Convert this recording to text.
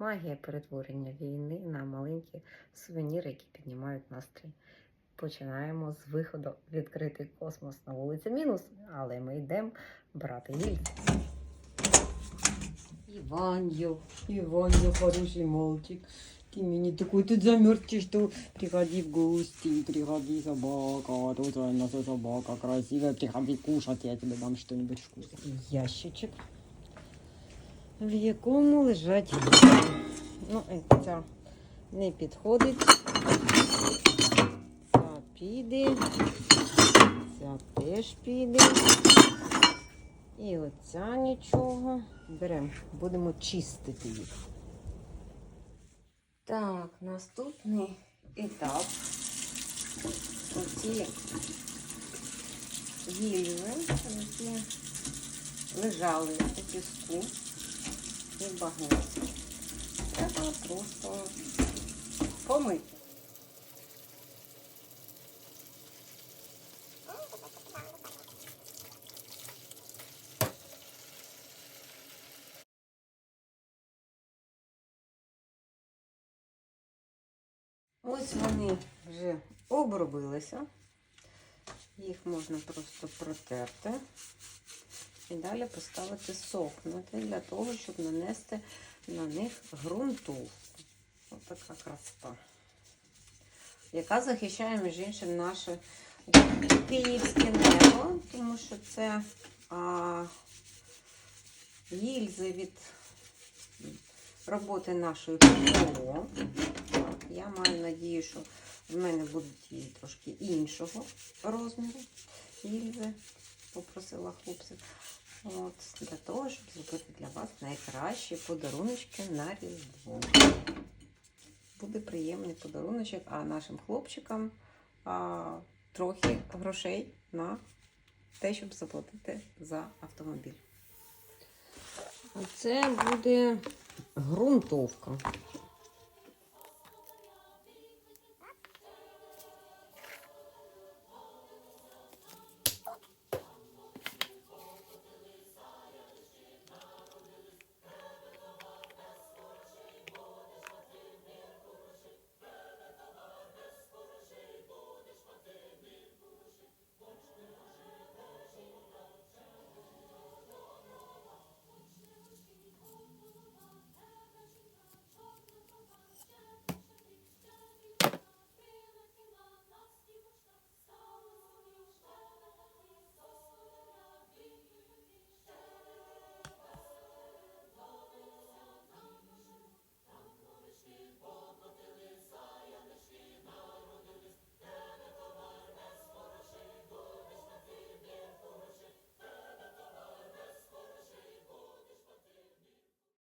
Магія перетворення війни на маленькі сувеніри, які піднімають настрій. Починаємо з виходу в відкритий космос на вулиці Мінус, але ми йдемо брати гільзи. Иваньев, Иваньев, хороший мальчик. Ты мне такой тут замерзший, что приходи в гости, приходи, собака, тут у нас собака красивая, приходи кушать, я тебе дам что-нибудь вкусное. Ящичок, в якому лежать. Ну, е, ця не підходить. Ця піде. Ця теж піде. І оця нічого. Беремо, будемо чистити їх. Так, наступний етап. Оці гільзи, які лежали у піску і в багнеті. Треба просто помити. Ось вони вже обробилися. Їх можна просто протерти і далі поставити сохнути для того, щоб нанести на них ґрунтовку. Ось така красота. Яка захищає, між іншим, наше київське небо, тому що це а, гільзи від роботи нашої ППО. Я маю надію, що в мене будуть її трошки іншого розміру. Гільзи попросила хлопців. От, для того, щоб зробити для вас найкращі подаруночки на Різдво. Буде приємний подаруночок, а нашим хлопчикам а, трохи грошей на те, щоб заплатити за автомобіль. А це буде ґрунтовка.